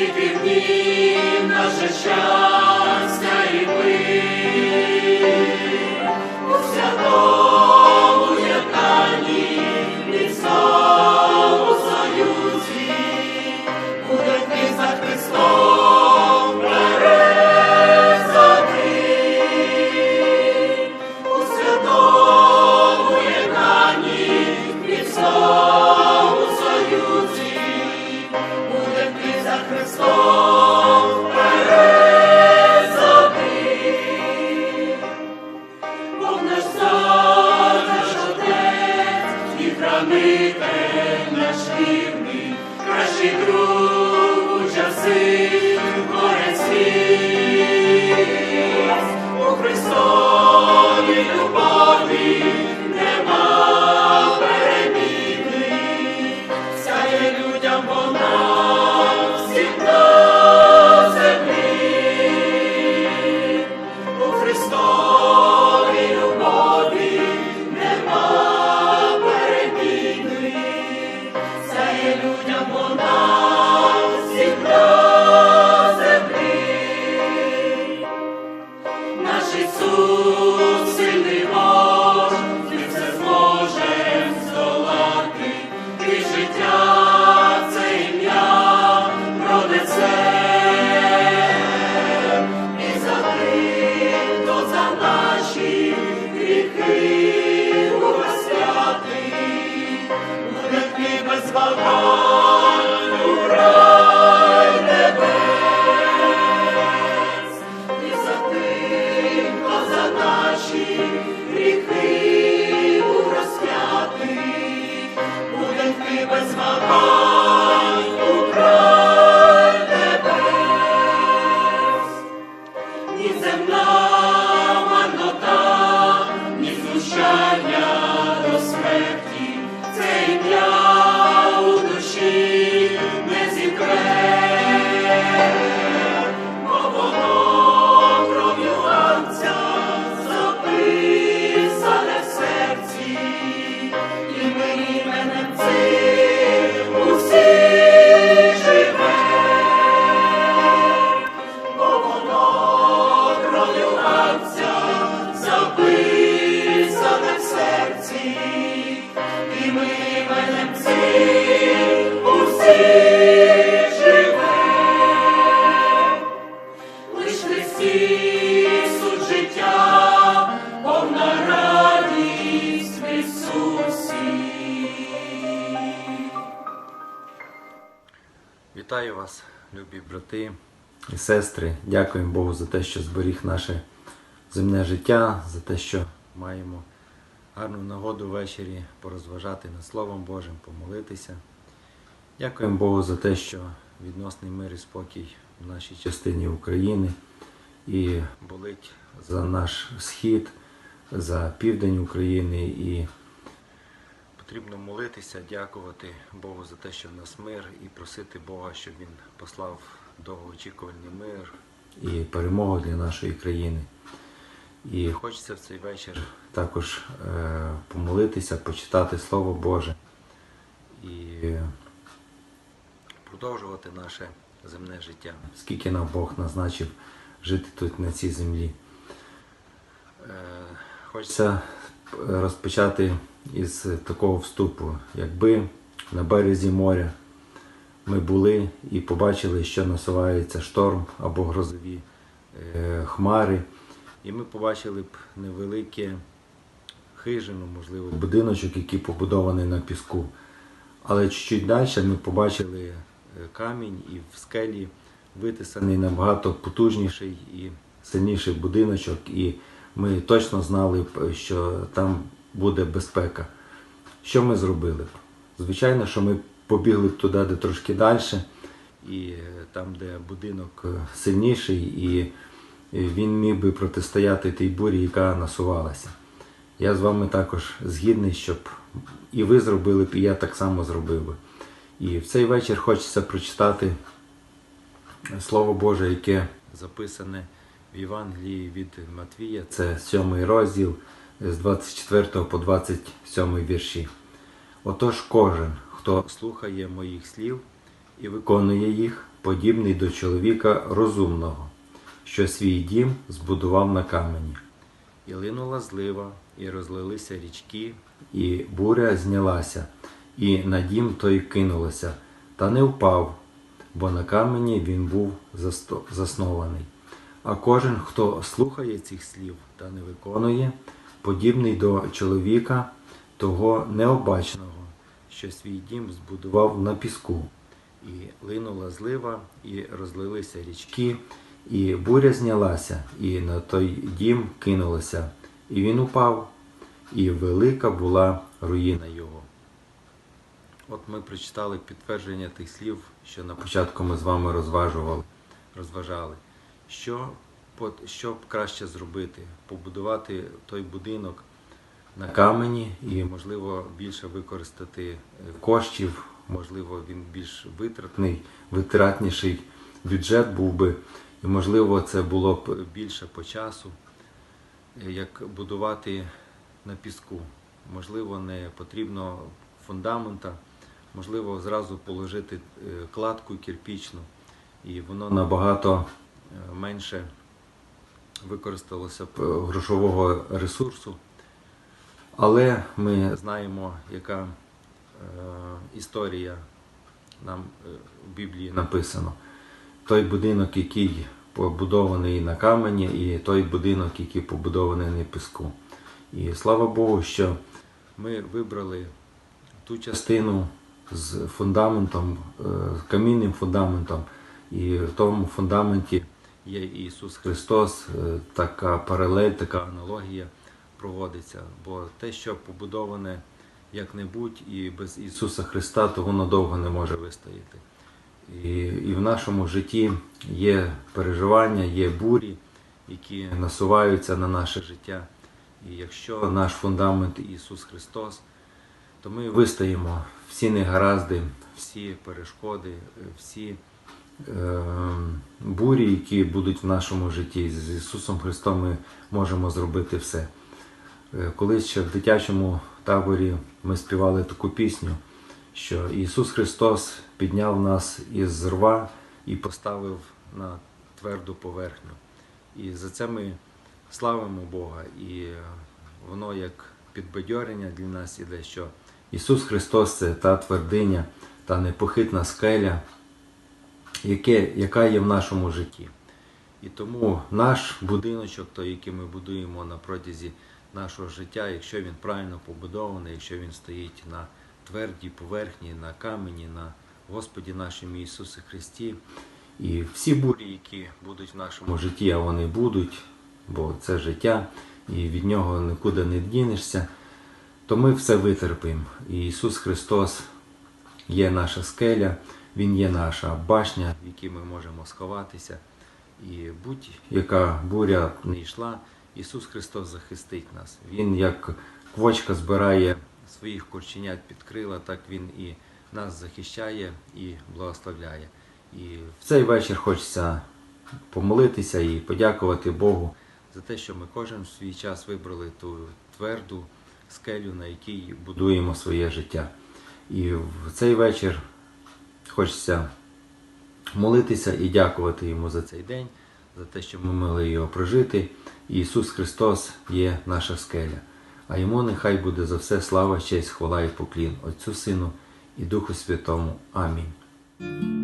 скільки днів наше щастя you. Christmas. Вітаю вас, любі брати і сестри. Дякуємо Богу за те, що зберіг наше земне життя, за те, що маємо гарну нагоду ввечері порозважати над Словом Божим, помолитися. Дякуємо Богу за те, що відносний мир і спокій в нашій частині України і болить за наш схід, за південь України і Потрібно молитися, дякувати Богу за те, що в нас мир, і просити Бога, щоб Він послав довгоочікуваний мир і перемогу для нашої країни. І хочеться в цей вечір також е, помолитися, почитати Слово Боже і продовжувати наше земне життя, скільки нам Бог назначив жити тут на цій землі. Е, Хочеться розпочати із такого вступу. Якби на березі моря ми були і побачили, що насувається шторм або грозові е, хмари, і ми побачили б невелике хижину, можливо, будиночок, який побудований на піску. Але чуть-чуть далі ми побачили е, камінь і в скелі витисаний набагато потужніший і сильніший будиночок, і ми точно знали що там буде безпека. Що ми зробили? Звичайно, що ми побігли туди, де трошки далі, і е, там, де будинок е, сильніший, і е, він міг би протистояти тій бурі, яка насувалася. Я з вами також згідний, щоб і ви зробили б, і я так само зробив би. І в цей вечір хочеться прочитати Слово Боже, яке записане в Євангелії від Матвія. Це 7 розділ з 24 по 27 вірші. Отож кожен, хто слухає моїх слів і виконує їх, подібний до чоловіка розумного, що свій дім збудував на камені. І линула злива, і розлилися річки, і буря знялася, і на дім той кинулося, та не впав, бо на камені він був заснований. А кожен, хто слухає цих слів та не виконує, подібний до чоловіка того необачного, що свій дім збудував на піску. І линула злива, і розлилися річки, і буря знялася, і на той дім кинулося, і він упав, і велика була руїна його. От ми прочитали підтвердження тих слів, що на початку ми з вами розважували, розважали. Що, що б краще зробити? Побудувати той будинок на камені і, можливо, більше використати е, коштів, можливо, він більш витратний, витратніший бюджет був би, і, можливо, це було б більше по часу, е, як будувати на піску. Можливо, не потрібно фундамента, можливо, зразу положити е, кладку кирпічну, і воно набагато е, менше використалося б е, грошового ресурсу. Але ми знаємо, яка історія нам в Біблії написано. Той будинок, який побудований на камені, і той будинок, який побудований на піску. І слава Богу, що ми вибрали ту частину з фундаментом, е, камінним фундаментом, і в тому фундаменті є Ісус Христос, е, така паралель, така аналогія проводиться. Бо те, що побудоване як-небудь і без Ісуса Христа, то воно довго не може вистояти. І, і в нашому житті є переживання, є бурі, які насуваються на наше життя. І якщо наш фундамент Ісус Христос, то ми вистоїмо всі негаразди, всі перешкоди, всі е, бурі, які будуть в нашому житті. З Ісусом Христом ми можемо зробити все. Е, Колись ще в дитячому таборі ми співали таку пісню, що Ісус Христос підняв нас із рва і поставив на тверду поверхню. І за це ми славимо Бога. І е, воно як підбадьорення для нас іде, що Ісус Христос це та твердиня, та непохитна скеля, яке, яка є в нашому житті. І тому наш будиночок, той, який ми будуємо на протязі нашого життя, якщо він правильно побудований, якщо він стоїть на твердій поверхні, на камені, на Господі нашому Ісусі Христі, і всі бурі, які будуть в нашому житті, а вони будуть, бо це життя, і від нього нікуди не дінешся, то ми все витерпимо. І Ісус Христос є наша скеля, Він є наша башня, в якій ми можемо сховатися. І будь-яка буря не йшла, Ісус Христос захистить нас. Він як квочка збирає своїх курченят під крила, так Він і нас захищає і благословляє. І в цей вечір хочеться помолитися і подякувати Богу за те, що ми кожен в свій час вибрали ту тверду скелю, на якій будуємо своє життя. І в цей вечір хочеться молитися і дякувати йому за цей день, за те, що ми могли його прожити. Ісус Христос є наша скеля. А йому нехай буде за все слава, честь, хвала і поклін Отцю Сину і Духу Святому. Амінь.